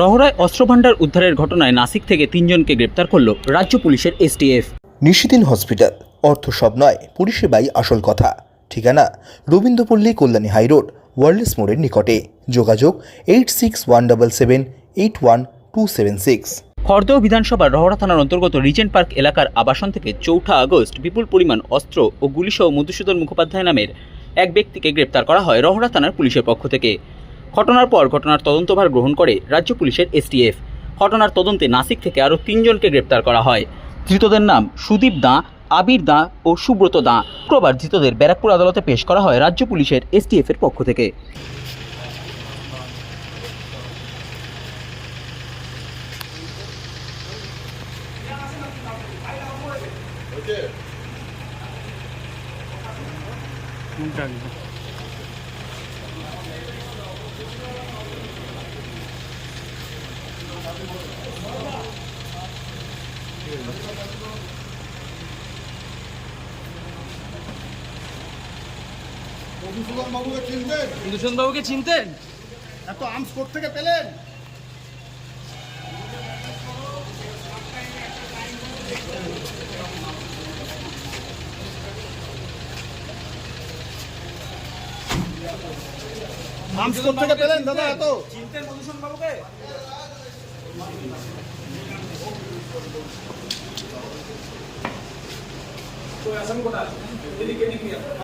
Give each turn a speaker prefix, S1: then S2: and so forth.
S1: রহরায় অস্ত্রভাণ্ডার উদ্ধারের ঘটনায় নাসিক থেকে তিনজনকে গ্রেপ্তার করল রাজ্য পুলিশের এসটিএফ।
S2: নিশিদিন হসপিটাল। অর্থ সব নয় পরিষেবাই আসল কথা। ঠিকানা রবীন্দ্রপল্লী কল্যাণী হাইরোড ওয়ার্ল্ডস মোড়ের নিকটে। যোগাযোগ eight six one double seven eight one two seven six.
S1: Khardah বিধানসভার রহরা থানার অন্তর্গত রিজেন্ট পার্ক এলাকার আবাসন থেকে চৌঠা আগস্ট বিপুল পরিমাণ অস্ত্র ও গুলিসহ মধুসূদন মুখোপাধ্যায় নামের এক ব্যক্তিকে গ্রেপ্তার করা হয় রহরা থানার পুলিশের পক্ষ থেকে। ঘটনার পর ঘটনার তদন্তভার গ্রহণ করে রাজ্য পুলিশের এসটিএফ। ঘটনার তদন্তে নাসিক থেকে আরও তিনজনকে গ্রেপ্তার করা হয়। ধৃতদের নাম সুদীপ দাঁ, আবির দাঁ ও সুব্রত দাঁ। শুক্রবার ধৃতদের ব্যারাকপুর আদালতে পেশ করা হয় রাজ্য পুলিশের এসটিএফ এর পক্ষ থেকে।
S3: মধুসূদন বাবুকে চিনতেন?
S4: দূষণবাবুকে চিনতেন?
S3: এত আর্মস থেকে পেলেন? আর্মস থেকে পেলেন দাদা এত?
S4: চিনতেন तो ऐसा मुकदा दिल्ली के निकलिया